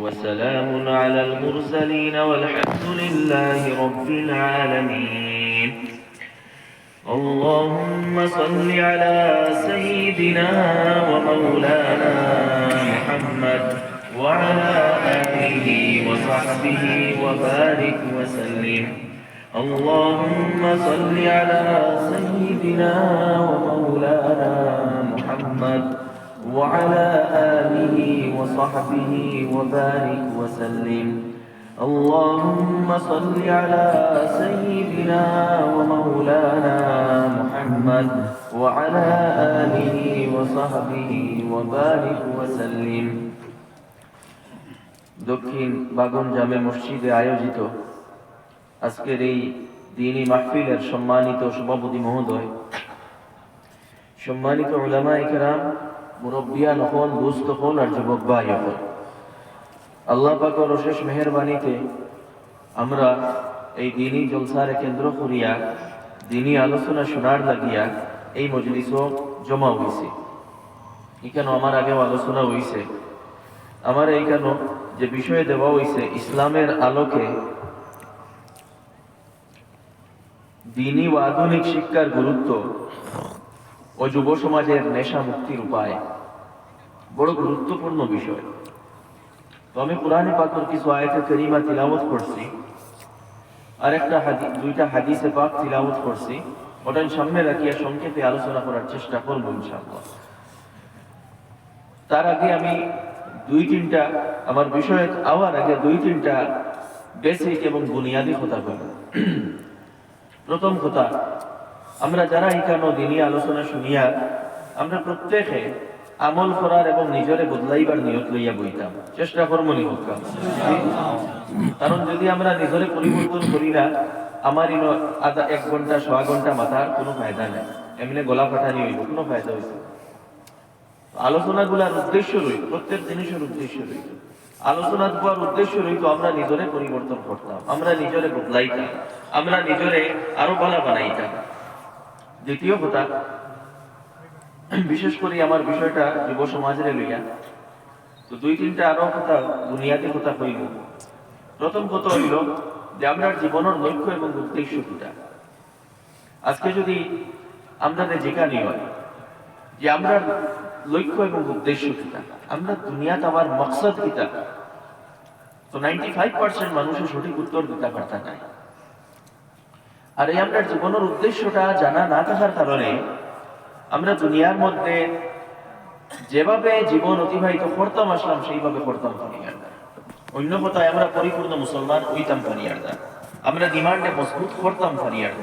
وسلام على المرسلين والحمد لله رب العالمين. اللهم صل على سيدنا ومولانا محمد وعلى آله وصحبه وبارك وسلم. اللهم صل على سيدنا ومولانا محمد وعلى آله وصحبه وبارك وسلم اللهم صل على سيدنا ومولانا محمد وعلى آله وصحبه وبارك وسلم দক্ষিণ বাগন জামে মসজিদে আয়োজিত আজকের এই দিনী মাহফিলের সম্মানিত সভাপতি মহোদয় সম্মানিত ওলামা ইকরাম মুরব্বিয়ান হল দুস্থ হল আর যুবক ভাই হল আল্লাহ পাকর অশেষ মেহরবানিতে আমরা এই দিনী জলসারে কেন্দ্র করিয়া দিনী আলোচনা শোনার লাগিয়া এই মজলিসও জমা হয়েছে এখানে আমার আগেও আলোচনা হয়েছে আমার এইখানে যে বিষয়ে দেওয়া হয়েছে ইসলামের আলোকে দিনী ও আধুনিক শিক্ষার গুরুত্ব ও যুব সমাজের নেশা মুক্তির উপায়। বড় গুরুত্বপূর্ণ বিষয়। তো আমি কোরআনে পাকর কিছু আয়াতে করিমা তিলাওয়াত করছি, আর একটা দুইটা হাদিসে পাক তিলাওয়াত করছি, ওটা সামনে রাখিয়া সংক্ষেপে আলোচনা করার চেষ্টা করব ইনশাআল্লাহ। তার আগে আমি দুই তিনটা, আমার বিষয়ে আওয়ার আগে দুই তিনটা বেসিক এবং বুনিয়াদী কথা বলব প্রথম কথা আমরা যারা এখানে দিনই আলোচনা শুনিয়া আমরা প্রত্যেকে আমল করার এবং নিজরে বদলাইবার নিয়ত লইয়া বইতাম। চেষ্টা করব নি কারণ যদি আমরা নিজরে পরিবর্তন করি না আমার আধা এক ঘণ্টা ছয় ঘণ্টা মাথার কোনো ফায়দা নেই। এমনি গলা ফাটানি হইব, কোনো ফায়দা হইছে আলোচনাগুলার উদ্দেশ্য রইল, প্রত্যেক জিনিসের উদ্দেশ্য রইল। আলোচনা দেওয়ার উদ্দেশ্য রইল, আমরা নিজরে পরিবর্তন করতাম, আমরা নিজরে বদলাইতাম, আমরা নিজরে আরও ভালো বানাইতাম। দ্বিতীয় কথা, বিশেষ করে আমার বিষয়টা যুব সমাজের লইয়া, তো দুই তিনটা আরও কথা বুনিয়াদী কথা কইল প্রথম কথা হইল যে আমরা জীবনের লক্ষ্য এবং উদ্দেশ্য কিটা আজকে যদি আমাদের যেখানে হয়, যে আমরা লক্ষ্য এবং উদ্দেশ্য কিটা আমরা দুনিয়াতে আমার মকসদ কিটা তো নাইনটি ফাইভ পার্সেন্ট মানুষের সঠিক উত্তর দিতে পারতা নাই। আর এই আমরা জীবনের উদ্দেশ্যটা জানা না থাকার কারণে আমরা দুনিয়ার মধ্যে যেভাবে জীবন অতিবাহিত করতাম, আসলাম সেইভাবে করতাম অন্য কথায়, আমরা পরিপূর্ণ মুসলমান হইতাম পানিয়ার আমরা ডিমান্ডে মজবুত করতাম পানিয়ার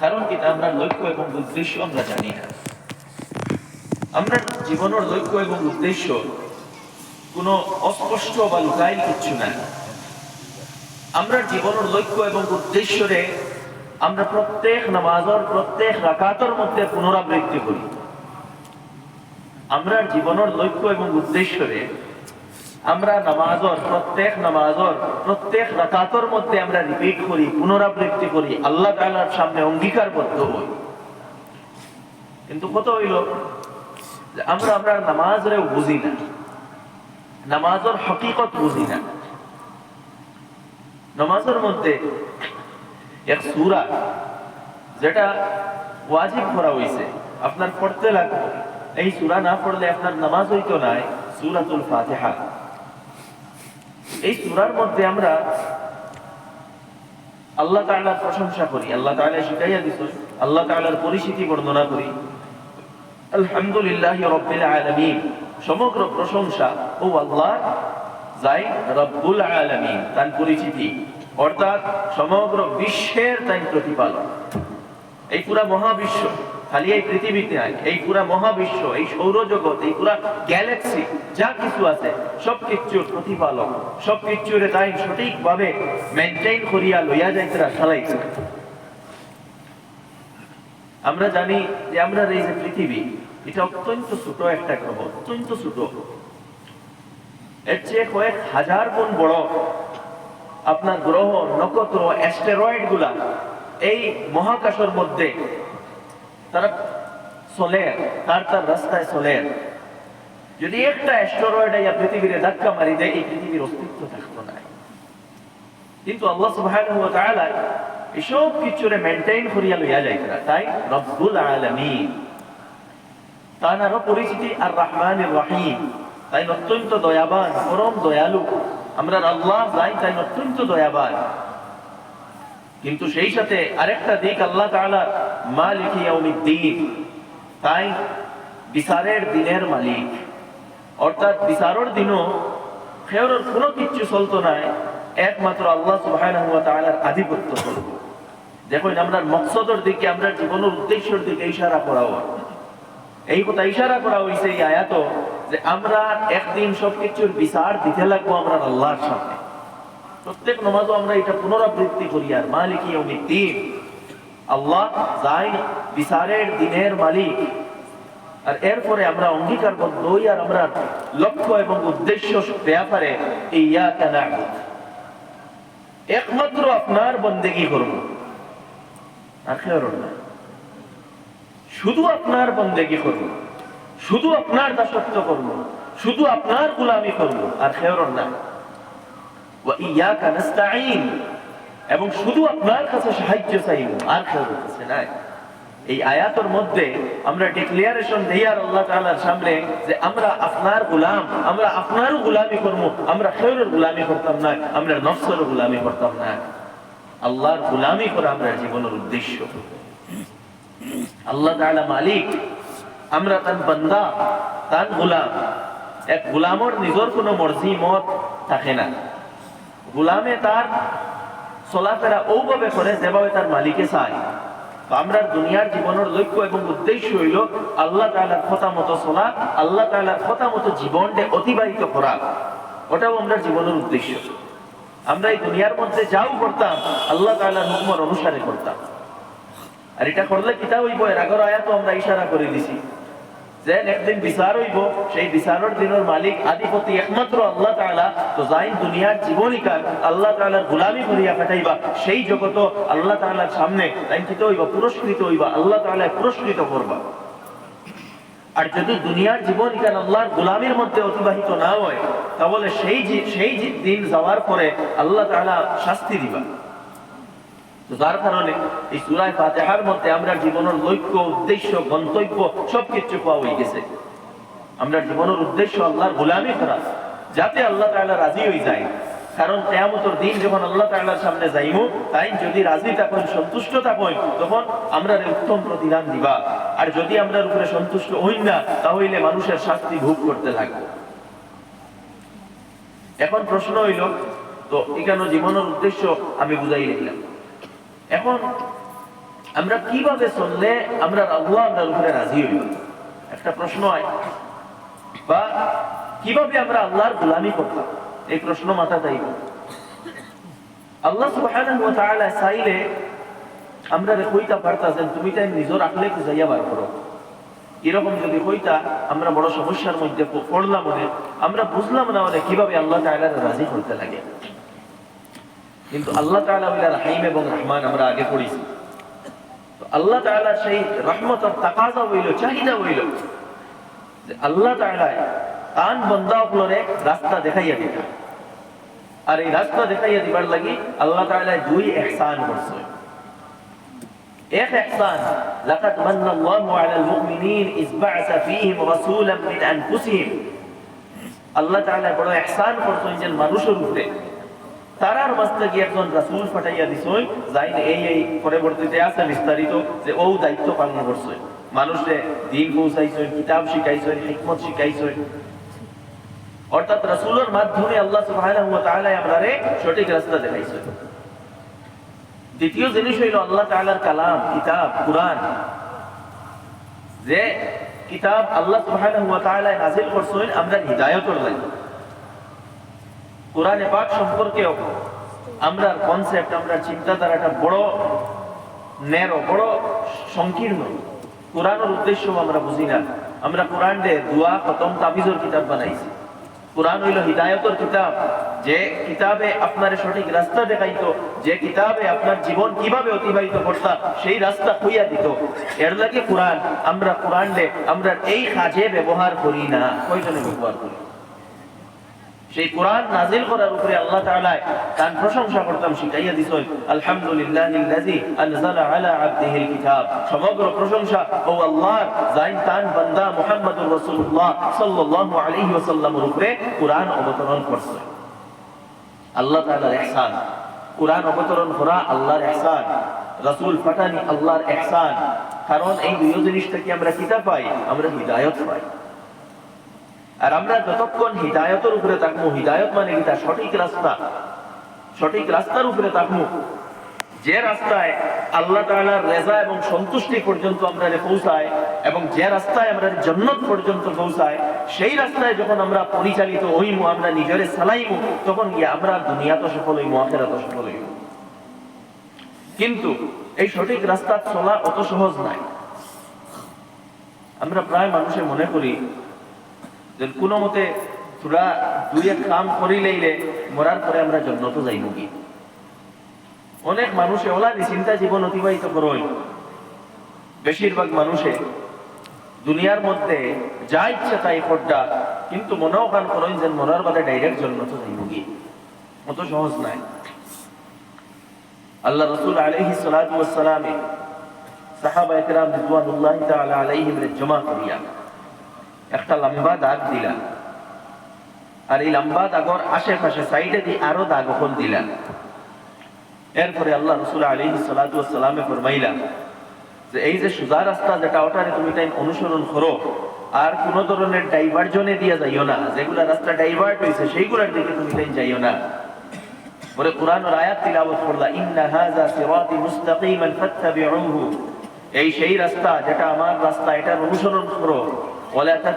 কারণ কি? আমরা লক্ষ্য এবং উদ্দেশ্য আমরা জানি না। আমরা জীবনের লক্ষ্য এবং উদ্দেশ্য কোনো অস্পষ্ট বা লুকাইল কিচ্ছু নাই আমরা জীবনের লক্ষ্য এবং উদ্দেশ্যরে আমরা প্রত্যেক নামাজর, প্রত্যেক রাকাতর মধ্যে পুনরাবৃত্তি করি। আমরা জীবনের লক্ষ্য এবং উদ্দেশ্যরে আমরা নামাজর, প্রত্যেক নামাজর, প্রত্যেক রাকাতর মধ্যে আমরা রিপিট করি, পুনরাবৃত্তি করি, আল্লাহ তাআলার সামনে অঙ্গীকারবদ্ধ হই। কিন্তু কত হইল যে আমরা আমরা নামাজরে বুঝি না। নামাজের হকিকত বুঝি না। নামাজের মধ্যে এক সুরা যেটা ওয়াজিব করা হয়েছে আপনার পড়তে লাগবে। এই সুরা না পড়লে আপনার নামাজ হইতো নাই, সুরাতুল ফাতিহা। এই সুরার মধ্যে আমরা আল্লাহ তাআলার প্রশংসা করি। আল্লাহ তাআলা শিখাইয়া দিছ আল্লাহ তাআলার পরিচিতি বর্ণনা করি। আলহামদুলিল্লাহ রব্বিল আলামিন। সমগ্র প্রশংসা, ও আল্লাহ, যাই রব্বুল আলামিন, তার পরিচিতি। অর্থাৎ সমগ্র বিশ্বের তাই প্রতিপালন এই পুরা মহাবিশ্ব, খালি এই পৃথিবীতে নাই, এই পুরা মহাবিশ্ব, এই সৌরজগৎ, এই পুরা গ্যালাক্সি, যা কিছু আছে সব কিছুর প্রতিপালক সব কিছুর তাই সঠিকভাবে মেনটেইন করিয়া লইয়া যাইতে চালাইছে আমরা জানি যে আমরা এই যে পৃথিবী, এটা অত্যন্ত ছোট একটা গ্রহ, অত্যন্ত ছোট। এর চেয়ে কয়েক হাজার গুণ বড়। আপনার গ্রহ, নক্ষত্র অ্যাস্টেরয়েডগুলা, এই মহাকাশের মধ্যে তারা চলে, তার তার রাস্তায় চলে। যদি একটা অ্যাস্টেরয়েড আইয়া পৃথিবীরে ধাক্কা মারি দেয়, এই পৃথিবীর অস্তিত্ব থাকতো না। কিন্তু আল্লাহ সুবহানাহু ওয়া তাআলা এসব কিছুরে মেইনটেইন করিয়া লইয়া যাইতরা তাই রব্বুল আলামিন। তার পরিচিতি আর রহমান রহিম। তাই অত্যন্ত দয়াবান, পরম দয়ালু। আমরা আল্লাহ যাই তাই অত্যন্ত দয়াবান। কিন্তু সেই সাথে আরেকটা দিক আল্লাহ তাআলা মালিক ইয়াউমিদ্দিন, তাই বিচারের দিনের মালিক। অর্থাৎ বিচারের দিনও খেয়রের কোনো কিচ্ছু চলতো নাই, একমাত্র আল্লাহ সুবহানাহু আধিপত্য চলতো। দেখুন আমরা মকসদের দিকে আমরা জীবনের উদ্দেশ্যের দিকে ইশারা করা এই কথা ইশারা করা হয়েছে এই আয়াত যে আমরা একদিন সবকিছুর বিচার দিতে লাগবো আমরা আল্লাহর সামনে। প্রত্যেক নমাজও আমরা এটা পুনরাবৃত্তি করি আর মালিক আল্লাহ যাই বিচারের দিনের মালিক। আর এরপরে আমরা অঙ্গীকারবদ্ধ হই আর আমরা লক্ষ্য এবং উদ্দেশ্য ব্যাপারে কেনা একমাত্র আপনার বন্দেগি করব। আর শুধু আপনার বন্দেগি করব। শুধু আপনার দাসত্ব করব, শুধু আপনার গুলামি করব, আর খেয়র না এবং শুধু আপনার কাছে সাহায্য চাইব, আর কাছে নাই। এই আয়াতের মধ্যে আমরা ডিক্লিয়ারেশন দেই আর আল্লাহ তাআলার সামনে যে আমরা আপনার গোলাম, আমরা আপনারও গোলামি করব, আমরা খেয়রের গোলামি করতাম না, আমরা নফসের গোলামি করতাম না। আল্লাহর গোলামি করা আমরা জীবনের উদ্দেশ্য। আল্লাহ তাআলা মালিক আমরা তার বান্দা, তার গোলাম। এক গোলামর নিজের কোনো মর্জি মত থাকে না। গোলামে তার চলাফেরা ওভাবে করে যেভাবে তার মালিকে চায়। তো আমরা দুনিয়ার জীবনের লক্ষ্য এবং উদ্দেশ্য হইল আল্লাহ তাআলার কথা মতো চলা, আল্লাহ তাআলার কথা মতো জীবনকে অতিবাহিত করা ওটাও আমরা জীবনের উদ্দেশ্য। আমরা এই দুনিয়ার মধ্যে যাও করতাম, আল্লাহ তাআলার হুকুমের অনুসারে করতাম। আর এটা করলে কিতা হইব, এর আগর আয়াত আমরা ইশারা করে দিছি। যে একদিন বিচার হইব, সেই বিচারের দিনের মালিক একমাত্র আল্লাহ তো যাই দুনিয়ার আল্লাহ করিয়া কাটাইবা সেই জগত আল্লাহ সামনে পুরস্কৃত হইবা, আল্লাহ তাআলা পুরস্কৃত করবা। আর যদি দুনিয়ার জীবনিকার আল্লাহর গোলামির মধ্যে অতিবাহিত না হয়, তাহলে সেই সেই দিন যাওয়ার পরে আল্লাহ তাআলা শাস্তি দিবা। যার কারণে এই সুরায় ফাতেহার মধ্যে আমরা জীবনের লক্ষ্য, উদ্দেশ্য, গন্তব্য সবকিছু পাওয়া হয়ে গেছে। আমরা জীবনের উদ্দেশ্য আল্লাহর গোলামি করা, যাতে আল্লাহ তাআলা রাজি হয়ে যায়। কারণ কেয়ামতের দিন যখন আল্লাহ তাআলার সামনে যাইমু, তাই যদি রাজি থাকুন, সন্তুষ্ট থাকুন, তখন আমরা উত্তম প্রতিদান দিবা। আর যদি আমরা উপরে সন্তুষ্ট হই না, তাহলে মানুষের শাস্তি ভোগ করতে লাগবে। এখন প্রশ্ন হইল, তো এখানে জীবনের উদ্দেশ্য আমি বুঝাই দিলাম। এখন আমরা কীভাবে চললে আমরা আল্লাহ আমরার উপরে রাজি হইব একটা প্রশ্ন হয়। বা কীভাবে আমরা আল্লাহর গোলামি করতাম এই প্রশ্ন মাথা তাইব আল্লাহ সুবহানাহু চাইলে আমরা কইতা পারতাছেন তুমি তাই নিজের আকলে খুঁজাইয়া বার করো। এরকম যদি হইতা আমরা বড় সমস্যার মধ্যে পড়লাম মনে আমরা বুঝলাম না মানে কীভাবে আল্লাহ তাআলা রাজি করতে লাগে। কিন্তু আল্লাহ হইলা রাহিম এবং রহমান আমরা আগে পড়েছি। তো আল্লাহ তাআলা সেই রহমতের তাকাজা হইল, চাহিদা হইল যে আল্লাহ তাআলা তান বন্দা উপলরে রাস্তা দেখাইয়া দিতা আর এই রাস্তা দেখাইয়া দিবার লাগি আল্লাহ তাআলা দুই ইহসান করছে। এক ইহসান লাকাদ মান্না আল্লাহু আলাল মুমিনিন ইয বা'সা ফীহিম রাসূলাম মিন আনফুসিহিম। আল্লাহ তাআলা বড় ইহসান করছেন যে মানুষের উপরে। তারার মাঝে গিয়ে একজন রাসূল পাঠাইয়া দিছই যাই এই এই পরবর্তীতে আছে বিস্তারিত যে ও দায়িত্ব পালন করছে। মানুষে দিন পৌঁছাইছেন কিতাব শিখাইছেন হিকমত শিখাইছেন অর্থাৎ রাসূলের মাধ্যমে আল্লাহ সুবহানাহু ওয়া তাআলা আমরারে সঠিক রাস্তা দেখাইছেন দ্বিতীয় জিনিস হইল আল্লাহ তাআলার কালাম, কিতাব, কুরআন। যে কিতাব আল্লাহ সুবহানাহু ওয়া তাআলা নাযিল করছেন, আমরা হিদায়াতের লাগি কোরআনে পাক সম্পর্কেও আমরা কনসেপ্ট আমরা চিন্তাধারাটা বড়, ন্যারো, বড় সংকীর্ণ। কোরআনের উদ্দেশ্য আমরা বুঝি না। আমরা কোরআন দে দোয়া, খতম, তাবিজের কিতাব বানাইছি। কোরআন হইল হিদায়তের কিতাব। যে কিতাবে আপনার সঠিক রাস্তা দেখাইতো, যে কিতাবে আপনার জীবন কীভাবে অতিবাহিত করতা, সেই রাস্তা খুইয়া দিত। এর লাগে কোরআন, আমরা কোরআন রে আমরা এই কাজে ব্যবহার করি না। কয়জনে ব্যবহার করি? সেই কোরআন নাজিল করার উপরে আল্লাহ তাআলা তার প্রশংসা করতাম, শিখাইয়া দিছ আলহামদুলিল্লাহিল্লাযী আনজালা আলা আবদিহিল কিতাব। সমগ্র প্রশংসা, ও আল্লাহর যাইন তান বান্দা মুহাম্মদুর রাসূলুল্লাহ সাল্লাল্লাহু আলাইহি ওয়াসাল্লামের উপরে কোরআন অবতরণ করছে। আল্লাহ তাআলার ইহসান কোরআন অবতরণ করা আল্লাহর ইহসান রাসূল ফাটানি আল্লাহর ইহসান কারণ এই দুই জিনিস থেকে আমরা কিতাব পাই, আমরা হিদায়াত পাই। আর আমরা যতক্ষণ হৃদায়তের উপরে থাকব হৃদায়ত মানে এটা সঠিক রাস্তা। সঠিক রাস্তার উপরে থাকব যে রাস্তায় আল্লাহ রেজা এবং সন্তুষ্টি পর্যন্ত আমরা পৌঁছায় এবং যে রাস্তায় আমরা জন্নত পর্যন্ত পৌঁছায়, সেই রাস্তায় যখন আমরা পরিচালিত হইমু, আমরা নিজের চালাইমু তখন গিয়ে আমরা দুনিয়া তো সফল হইমু আখেরা তো সফল হইমু? কিন্তু এই সঠিক রাস্তা চলা অত সহজ নাই। আমরা প্রায় মানুষে মনে করি যে কোনো মতে তোরা দুই এক কাম করি লইলে মরার পরে আমরা জন্নত যাইব কি? অনেক মানুষে ওলা চিন্তা জীবন অতিবাহিত করই বেশিরভাগ মানুষে দুনিয়ার মধ্যে যা ইচ্ছা তাই পড়া কিন্তু মনেও কান করেন যে মরার বাদে ডাইরেক্ট জন্নত যাইব কি? অত সহজ নাই। আল্লাহ রসুল আলহি সালামে সাহাবা একরাম রিদওয়ানুল্লাহ তাআলা আলাইহিম জমা করিয়া একটা লম্বা দাগ দিলা আর এই লম্বা দাগর আশেপাশে সাইডে দিয়ে আরও দাগ হল দিলা এরপরে আল্লাহ রসুল আলী সালামে ফরমাইলা যে এই যে সোজা রাস্তা যেটা ওটারে তুমি টাইম অনুসরণ করো, আর কোন ধরনের ডাইভার্জনে দিয়ে যাইও না। যেগুলা রাস্তা ডাইভার্ট হয়েছে সেইগুলার দিকে তুমি টাইম যাইও না। পরে কোরআনের আয়াত তিলাওয়াত করলা, ইন্না হাযা সিরাতি মুস্তাকিমান ফাত্তাবিউহু। এই সেই রাস্তা যেটা আমার রাস্তা, এটার অনুসরণ করো। মানুষের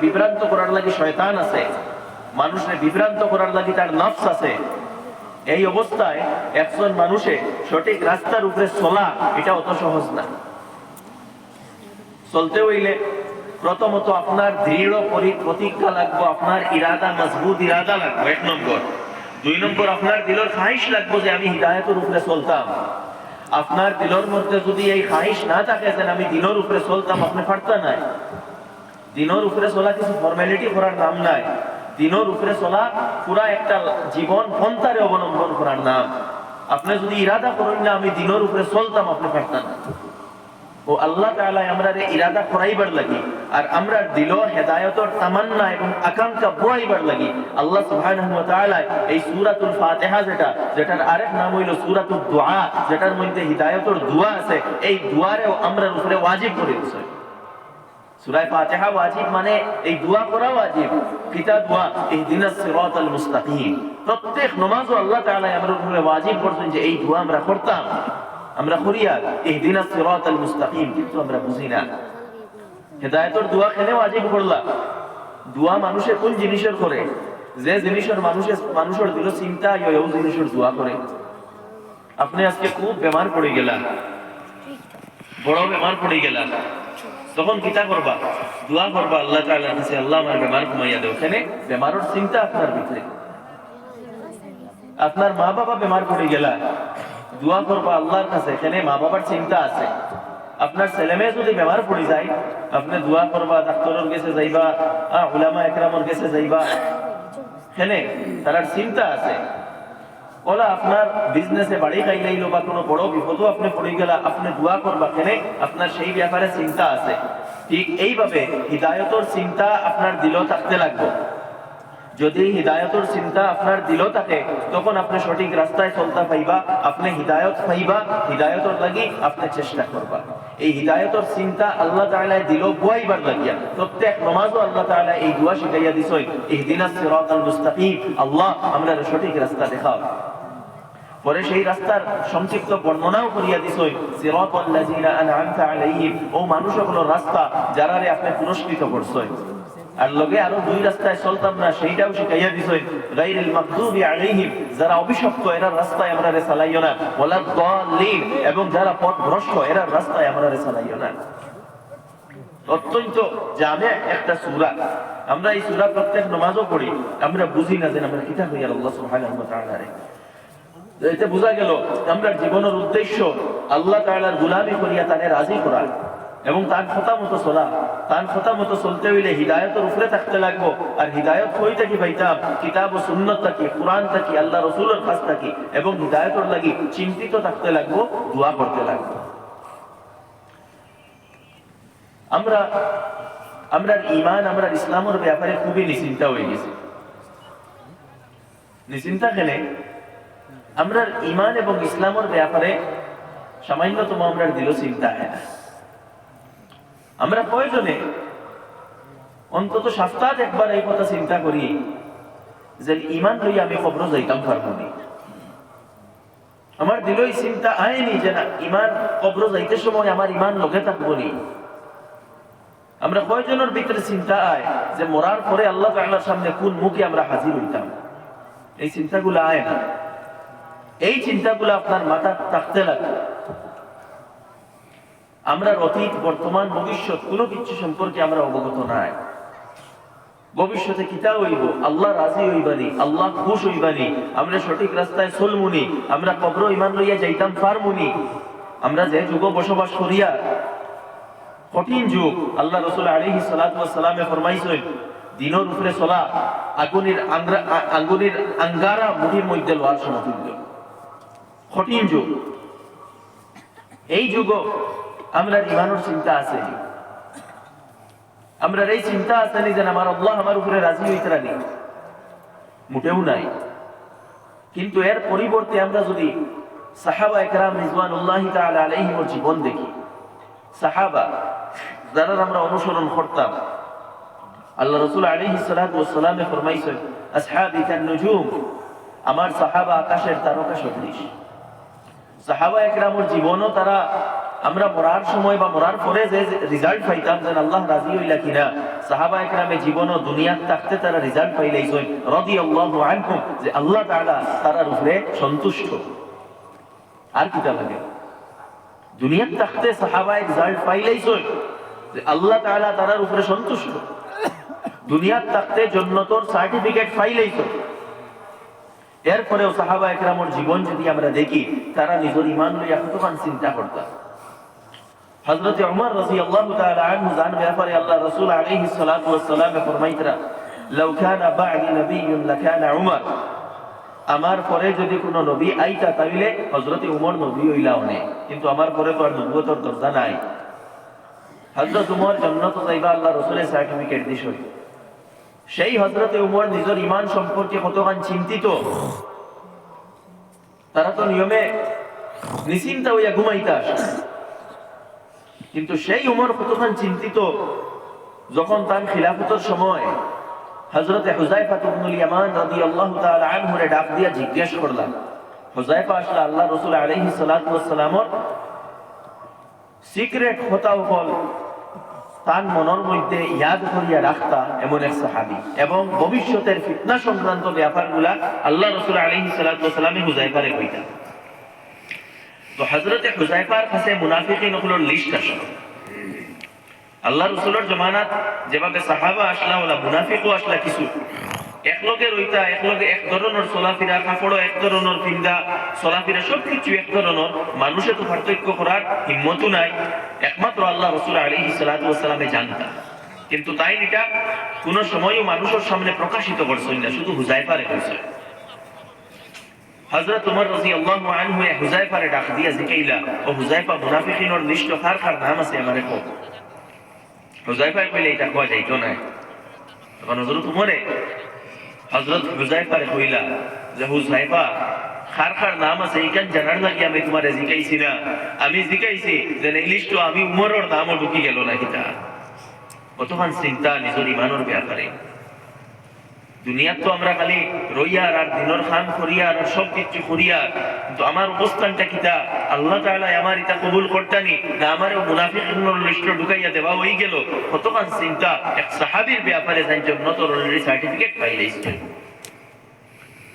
বিভ্রান্ত করার লাগি শয়তান আছে। মানুষের বিভ্রান্ত করার লাগি তার নফস আছে। এই অবস্থায় একজন মানুষে সঠিক রাস্তার উপরে চলা, এটা অত সহজ না। চলতে হইলে প্রথমত আপনার দৃঢ় পরি- প্রতিজ্ঞা লাগবো, আপনার ইরাদা মজবুত ইরাদা লাগবো, এক নম্বর। দুই নম্বর, আপনার দিলর খাহিস লাগবো যে আমি হৃদায়তের উপরে চলতাম। আপনার দিলর মধ্যে যদি এই খাহিস না থাকে যে আমি দিনের উপরে চলতাম, আপনি পারতা নাই। দিনের উপরে চলা কিছু ফর্মালিটি করার নাম নাই। দিনের উপরে চলা পুরা একটা জীবন পন্থারে অবলম্বন করার নাম। আপনি যদি ইরাদা করেন না, আমি দিনের উপরে চলতাম, আপনি পারতেন না ও আল্লাহ তাআলা আমরা ইরাদা করাইবার লাগি, আর আমরা দিল হেদায়েতর তামান্না এবং আকাঙ্ক্ষা বুয়াইবার লাগি। আল্লাহ সুবহানাহু এই সূরাতুল ফাতিহা যেটা, যেটার আরেক নাম হইল সূরাতুদ দুআ, যেটার মধ্যে হিদায়াতর দোয়া আছে, এই দোয়ারেও আমরা উপরে ওয়াজিব করে দিয়েছে সূরা ফাতিহা ওয়াজিব মানে এই দোয়া করা ওয়াজিব কিতা দোয়া ইহদিনাস সিরাতাল মুস্তাকিম। প্রত্যেক নামাজও আল্লাহ তাআলা আমাদের ওয়াজিব করছেন যে এই দোয়া আমরা করতাম। আমরা করিয়া ইহদিনাস সিরাতাল মুস্তাকিম, কিন্তু আমরা বুঝি না। হেদায়েতর দোয়া কেন ওয়াজিব করলা? দোয়া মানুষে কোন জিনিসের করে? যে জিনিসের মানুষের মানুষের দিল চিন্তা ওই জিনিসের দোয়া করে। আপনি আজকে খুব বেমার পড়ে গেলা বড় বেমার পড়ে গেলা তখন কিতা করবা? দোয়া করবা আল্লাহ তাআলার কাছে, আল্লাহ আমার বেমার কমাইয়া দাও। ওখানে বেমারের চিন্তা আপনার ভিতরে। আপনার মা বাবা বেমার পড়ে গেলা। দোয়া করবা আল্লাহর কাছে এখানে মা বাবার চিন্তা আছে। আপনার ছেলে মেয়ে যদি বেমার পড়ে যায় আপনি দোয়া করবা ডাক্তারের কাছে যাইবা আহ, উলামা একরামের কাছে যাইবা। এখানে তার চিন্তা আছে। ওলা আপনার বিজনেসে বাড়ি খাইলাইলো বা কোনো বড় বিপদও আপনি পড়ে গেলা আপনি দোয়া করবা কেনে আপনার সেই ব্যাপারে চিন্তা আছে। ঠিক এইভাবে হৃদায়তর চিন্তা আপনার দিলেও থাকতে লাগবে। যদি হৃদায়তর চিন্তা আপনার দিলেও থাকে, তখন আপনি সঠিক রাস্তায় চলতে পাইবা, আপনি হৃদায়ত পাইবা, হৃদায়তর লাগি আপনি চেষ্টা করবা। এই হৃদায়তর চিন্তা আল্লাহ তাআলা দিল বুয়াইবার লাগিয়া, প্রত্যেক নমাজও আল্লাহ তাআলা এই দোয়া শিখাইয়া দিছই ইহদিনাস সিরাতাল মুস্তাকিম আল্লাহ, আমরা সঠিক রাস্তা দেখাও। পরে সেই রাস্তার সংক্ষিপ্ত বর্ণনাও করিয়া দিছই, সিরাতাল লাযিনা আনআমতা আলাইহিম ও মানুষ হলো রাস্তা, যারারে আপনি পুরস্কৃত করছই। আর লগে আরও দুই রাস্তায় সেইটাও শিখাইয়া আলাইহিম, যারা অভিশপ্ত, এরা রাস্তায় আমরা চালাইও না। ওয়ালা এবং যারা এরা রাস্তায় চালাইও না। অত্যন্ত জানে একটা সূরা। আমরা এই সূরা প্রত্যেক নামাজও পড়ি, আমরা বুঝি না যে আমরা কিতা হইয়া আল্লাহ সুবহানাহু ওয়া তাআলা রে। এতে বোঝা গেল, আমরা জীবনের উদ্দেশ্য আল্লাহ তাআলার গোলামি করিয়া তারে রাজি করা। এবং তার কথা মতো চলা। তার কথা মতো চলতে হইলে হৃদায়তের উপরে থাকতে লাগবো। আর হৃদায়ত কই থাকি পাইতাম কিতাব ও সুন্নত থাকি, কোরআন থাকি, আল্লাহ রসুলের কাছ থাকি এবং হৃদায়তর লাগি চিন্তিত থাকতে লাগবো, দোয়া করতে লাগবো। আমরা আমরা ইমান আমরা ইসলামের ব্যাপারে খুবই নিশ্চিন্তা হয়ে গেছি। নিশ্চিন্তা কেনে? আমরা ইমান এবং ইসলামের ব্যাপারে সামান্যতম আমরা দিল চিন্তা হয় না আমরা প্রয়োজনে অন্তত সপ্তাহ একবার এই কথা চিন্তা করি যে ইমান লই আমি খবর যাইতাম পারব নি আমার দিলই চিন্তা আয়নি যে না, ইমান কবর যাইতে সময় আমার ইমান লগে থাকব নি আমরা কয়জনের ভিতরে চিন্তা আয় যে মরার পরে আল্লাহ তাআলার সামনে কোন মুখে আমরা হাজির হইতাম? এই চিন্তাগুলো আয় না। এই চিন্তাগুলো আপনার মাথা থাকতে লাগে আমরা অতীত, বর্তমান, ভবিষ্যৎ, কোনো কিছু সম্পর্কে আমরা অবগত নাই। ভবিষ্যতে কিতা হইব? আল্লাহ রাজি হইবানি, আল্লাহ খুশ হইবানি, আমরা সঠিক রাস্তায় চলমুনি, আমরা কবর ইমান লইয়া যাইতাম পারমুনি আমরা যে যুগ বসবাস করিয়া, কঠিন যুগ, আল্লাহ রসুল আলিহি সালামে ফরমাইছেন, দিনের উপরে চলা, আগুনের আঙ্গরা- আ- আঙ্গুরের আঙ্গারা মুঠির মধ্যে লোয়ার সমতুল্য। কঠিন যুগ। এই যুগ আমরা ইমানোর চিন্তা আছে? আমরা এই চিন্তা আছে নি আমার আল্লাহ আমার উপরে রাজি হইতে রানি মোটেও নাই। কিন্তু এর পরিবর্তে আমরা যদি সাহাবা একরাম রিজওয়ানুল্লাহি তাআলা আলাইহিমর জীবন দেখি, সাহাবা যারা আমরা অনুসরণ করতাম, আল্লাহ রসুল আলাইহিস সালাতু ওয়াস সালামে ফরমাইছেন, আসহাবি নুজুম আমার সাহাবা আকাশের তারকা সদৃশ। সাহাবা একরামর জীবনও তারা আমরা মরার সময় বা মরার পরে যে রেজাল্ট পাইতাম যে আল্লাহ রাজি হইলা কিনা। সাহাবা একরামে জীবনও দুনিয়ার থাকতে তারা রেজাল্ট পাইলাইছেন রাদিয়াল্লাহু আনহুম, যে আল্লাহ তাআলা তারার উপরে সন্তুষ্ট। আর কিটা লাগে দুনিয়ার থাকতে সাহাবায় রেজাল্ট পাইলাইছেন যে আল্লাহ তাআলা তারার উপরে সন্তুষ্ট। দুনিয়ার থাকতে জন্নতর সার্টিফিকেট পাইলাইছেন এরপরেও সাহাবা একরামর জীবন যদি আমরা দেখি, তারা নিজের ইমান লইয়া কতক্ষণ চিন্তা করতাম। হযরত উমর রাদিয়াল্লাহু তাআলা আনহু জান ব্যাপারে আল্লাহ রাসূল আলাইহিস সালাতু ওয়াস সালাম ফরমাইতরা, লাউ কানা বা'দি নাবিয়্যুন লাকানা উমর। আমার পরে যদি কোনো নবী আইতা তাইলে হযরত উমর নবী হইলা অনে কিন্তু আমার পরে তো আর নবুয়তর দরজা নাই। হযরত উমর জান্নাত যাইবা আল্লাহ রাসূলের সার্টিফিকেট দিছই সেই হজরতে উমর নিজের ইমান সম্পর্কে কতখান চিন্তিত, তারা তো নিয়মে নিশ্চিন্তা হইয়া ঘুমাইতে আসে। কিন্তু সেই উমর কতখান চিন্তিত যখন তার খিলাফতের সময় হজরতে হুজাইফা ইবনুল ইয়ামান তাআলা আনহুরে ডাক দিয়া জিজ্ঞেস করলাম। হুজাইফা আসলে আল্লাহ রাসূল আলাইহিস সালাতু ওয়াস সালামর সিক্রেট কথা হল তার মনের মধ্যে ইয়াদ করিয়া রাখতা এমন এক সাহাবি এবং ভবিষ্যতের ফিতনা সংক্রান্ত ব্যাপারগুলা আল্লাহ রসুল আলহি সালামে হুজাইফারে কইতা তো হুজাইফার কাছে লিস্ট আসলো। আল্লাহ রসুলের জমানাত যেভাবে সাহাবা আসলা, ওলা মুনাফিকও আসলা কিছু। একলগে রইতা একলগে এক ধরনের কাপড়ও এক ধরনের পিন্দা চলাফেরা সব কিছু এক ধরনের। মানুষে তো পার্থক্য করার হিম্মতও নাই। একমাত্র আল্লাহ রসুল আলী সালামে জানতা কিন্তু তাই এটা কোন সময়ও মানুষের সামনে প্রকাশিত করছেন না, শুধু হুজাইফারে কইছে হযরত উমর রাদিয়াল্লাহু আনহু এ হুজাইফারে ডাক দিয়া জিকাইলা, ও হুজাইফা মুনাফিকিনের লিস্ট কার কার নাম আছে আমারে কও? হুজাইফা কইলে এটা কোয়া যাইতো না। তখন হযরত উমরে, হযরত হুজাইফারে কইলা যে হুজাইফা খার খার নাম আছে? এইখান জানার লাগি আমি তোমারে জিকাইছি না। আমি জিকাইছি যে, এই লিস্টও আমি উমরের নামও ঢুকি গেল না কিতা? কতক্ষণ চিন্তা নিজের ইমানের ব্যাপারে। দুনিয়াত তো আমরা খালি রইয়ার আর দিনর খান করিয়ার আর সব কিছু করিয়ার কিন্তু আমার অবস্থানটা কিতা আল্লাহ তাআলা আমার ইটা কবুল করতানি। না আমার মুনাফিকগুলোর লিস্ট ঢুকাইয়া দেওয়া হয়ে গেল। কতক্ষণ চিন্তা? এক সাহাবীর ব্যাপারে যাই জন্নত সার্টিফিকেট পাইলেছে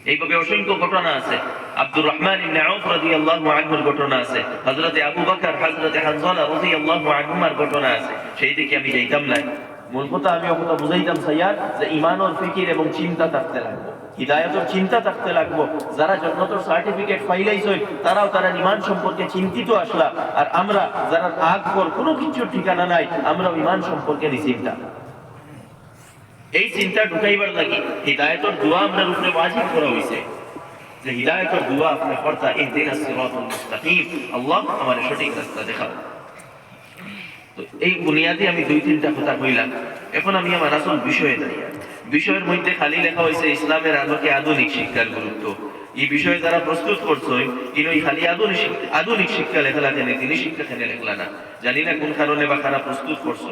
এইভাবে অসংখ্য ঘটনা আছে। আব্দুর রহমান ইবনে আউফ রাদিয়াল্লাহু ঘটনা আছে। হযরতে আবু বকর, হযরতে হানজালা রাদিয়াল্লাহু আনহুমার ঘটনা আছে। সেই দিকে আমি যাইতাম না। মূল কথা, আমি কথা বুঝাইতাম সাইয়ার যে ঈমান ও ফিকির এবং চিন্তা থাকতে লাগবো, হিদায়াতের চিন্তা থাকতে লাগবো। যারা জন্নতর সার্টিফিকেট ফাইলাইছে, তারাও তারা ঈমান সম্পর্কে চিন্তিত আসলা। আর আমরা যারা আগ পর কোনো কিছুর ঠিকানা নাই আমরা ঈমান সম্পর্কে নিশ্চিন্তা। এই চিন্তা ঢুকাইবার লাগি হিদায়তর দোয়া আমরা উপরে ওয়াজিব করা হইছে। যে হিদায়তর দোয়া আপনি কর্তা ইহদিনা সিরাতাল মুস্তাকিম। আল্লাহ আমার সঠিক রাস্তা দেখাও। তো এই বুনিয়াদি আমি দুই তিনটা কথা কইলাম। এখন আমি আমার আসল বিষয়ে যাই। বিষয়ের মধ্যে খালি লেখা হয়েছে ইসলামের আলোকে আধুনিক শিক্ষার গুরুত্ব। এই বিষয়ে যারা প্রস্তুত করছ এই খালি আধুনিক আধুনিক শিক্ষা লেখলা কেন তিনি শিক্ষা কেন লেখলা না। জানি না কোন কারণে বা কারা প্রস্তুত করছ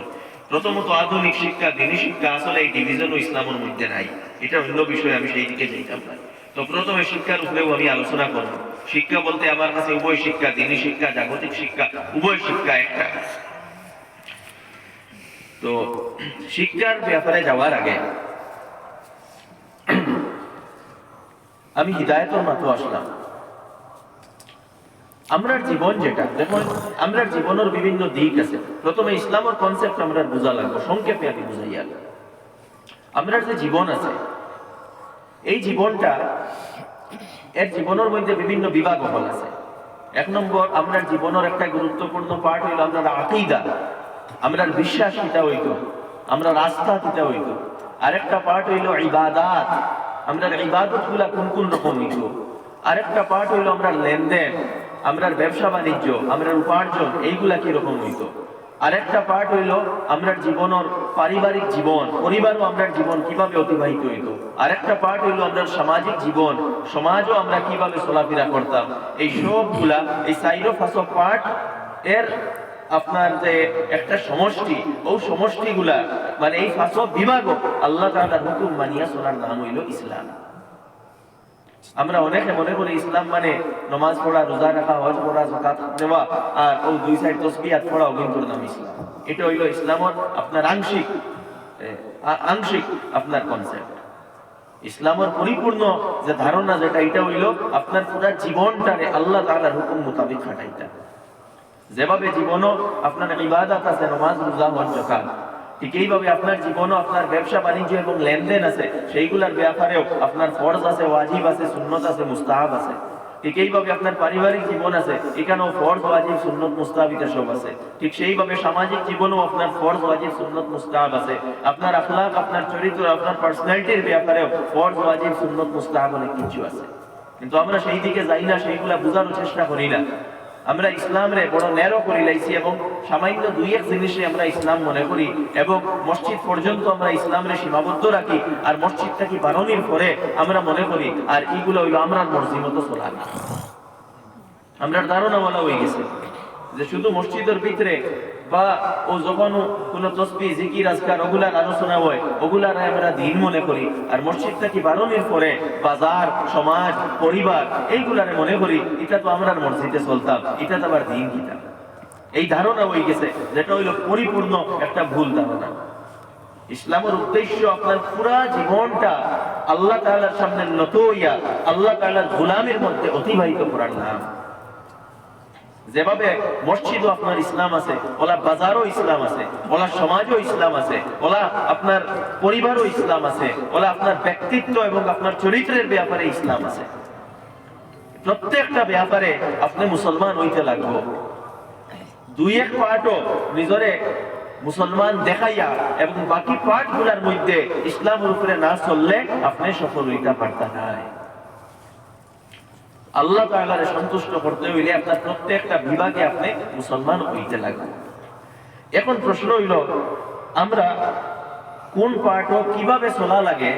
প্রথমত আধুনিক শিক্ষা, দিনী শিক্ষা আসলে এই ডিভিশন ও ইসলামের মধ্যে নাই। এটা অন্য বিষয় আমি সেই দিকে যাইতাম না। তো প্রথমে শিক্ষার উপরেও আমি আলোচনা করব। শিক্ষা বলতে আমার কাছে উভয় শিক্ষা, দিনী শিক্ষা, জাগতিক শিক্ষা, উভয় শিক্ষা একটা। তো শিক্ষার ব্যাপারে যাওয়ার আগে আমি হৃদায়তর মাত্র আসলাম। আমরার জীবন যেটা দেখুন আমরার জীবনের বিভিন্ন দিক আছে। প্রথমে ইসলামের কনসেপ্ট আমরা বোঝা লাগবো, সংক্ষেপে আমি বুঝাইয়া আমরার যে জীবন আছে, এই জীবনটা, এর জীবনের মধ্যে বিভিন্ন বিভাগ হল আছে। এক নম্বর, আমরার জীবনের একটা গুরুত্বপূর্ণ পার্ট হইল আমরা আকিদা। আমরা বিশ্বাস কিতা হইতো? আমরা রাস্তা কিতা হইতো? আরেকটা পার্ট হইল ইবাদাত। আমরা ইবাদতগুলা কোন কোন রকম হইতো আরেকটা পার্ট হইল আমরা লেনদেন, আমরার ব্যবসা বাণিজ্য, আমরার উপার্জন, এইগুলা কি রকম হইতো? আরেকটা পার্ট হইল আমরার জীবনের পারিবারিক জীবন, পরিবারও আমরার জীবন কীভাবে অতিবাহিত হইতো? আরেকটা পার্ট হইল আমরার সামাজিক জীবন, সমাজও আমরা কীভাবে চলাফেরা করতাম? এই সবগুলা, এই সাইরো ফাঁসো পার্ট এর আপনার যে একটা সমষ্টি ও সমষ্টিগুলা মানে এই ফাঁসো বিভাগও আল্লাহ তাআলার হুকুম মানিয়া চলার নাম হইল ইসলাম। আমরা অনেকে মনে করি ইসলাম মানে নমাজ পড়া, রোজা রাখা, হজ পড়া জাকাত দেওয়া, আর ও দুই সাইড তসবিহাত পড়াও কিন্তু নাম ইসলাম। এটা হইল ইসলামের আপনার আংশিক আংশিক আপনার কনসেপ্ট ইসলামের পরিপূর্ণ যে ধারণা যেটা, এটা হইল আপনার পুরা জীবনটারে আল্লাহ তাআলার হুকুম মোতাবেক খাটাইটা যেভাবে জীবনও আপনার ইবাদত আছে, নমাজ, রোজা, হজ জাকাত ঠিক এইভাবে আপনার জীবনও আপনার ব্যবসা, বাণিজ্য এবং লেনদেন আছে, সেইগুলোর ব্যাপারেও আপনার ফরজ আছে, ওয়াজিব আছে, সুন্নত আছে, মুস্তাহাব আছে। ঠিক এইভাবে আপনার পারিবারিক জীবন আছে, এখানেও ফরজ, ওয়াজিব, সুন্নত মুস্তাহাব এটা সব আছে। ঠিক সেইভাবে সামাজিক জীবনেও আপনার ফরজ, ওয়াজিব, সুন্নত, মুস্তাহাব আছে। আপনার আখলাক, আপনার চরিত্র, আপনার পার্সোনালিটির ব্যাপারেও ফরজ, ওয়াজিব, সুন্নত, মুস্তাহাব অনেক কিছু আছে। কিন্তু আমরা সেই দিকে যাই না, সেইগুলা বোঝানোর চেষ্টা করি না। আমরা ইসলামরে বড় ন্যারো করে লাইছি এবং সামান্য দুই এক জিনিসে আমরা ইসলাম মনে করি এবং মসজিদ পর্যন্ত আমরা ইসলামরে সীমাবদ্ধ রাখি আর মসজিদটা কি বানানোর পরে আমরা মনে করি, আর এইগুলো হইল আমরা মর্জি মতো চলা আমরা ধারণা বলা হয়ে গেছে যে শুধু মসজিদের ভিতরে বা ও যখন কোন তসবি, জিকির, আজকার, ওগুলার আলোচনা হয়, ওগুলার আমরা দিন মনে করি। আর মসজিদটা কি বারণের পরে? বাজার, সমাজ, পরিবার, এইগুলারে মনে করি, এটা তো আমরা মসজিদে চলতাম, এটা তো আবার দিন কিতা? এই ধারণা হয়ে গেছে, যেটা হইল পরিপূর্ণ একটা ভুল ধারণা। ইসলামের উদ্দেশ্য আপনার পুরা জীবনটা আল্লাহ তাআলার সামনে নত হইয়া, আল্লাহ তাআলার গোলামের মধ্যে অতিবাহিত করার নাম। যেভাবে মসজিদও আপনার ইসলাম আছে, ওলা বাজারও ইসলাম আছে, ওলা সমাজও ইসলাম আছে, ওলা আপনার পরিবারও ইসলাম আছে, ওলা আপনার ব্যক্তিত্ব এবং আপনার চরিত্রের ব্যাপারে ইসলাম আছে। প্রত্যেকটা ব্যাপারে আপনি মুসলমান হইতে লাগবো। দুই এক পার্টও নিজরে মুসলমান দেখাইয়া এবং বাকি পার্টগুলার মধ্যে ইসলামের উপরে না চললে আপনি সফল হইতে পারতেন নাই আল্লাহ তাহলে সন্তুষ্ট করতে হইলে আপনার প্রত্যেকটা বিভাগে আপনি মুসলমান হইতে লাগবে এখন প্রশ্ন হইল, আমরা কোন পার্ট কীভাবে চলা লাগে?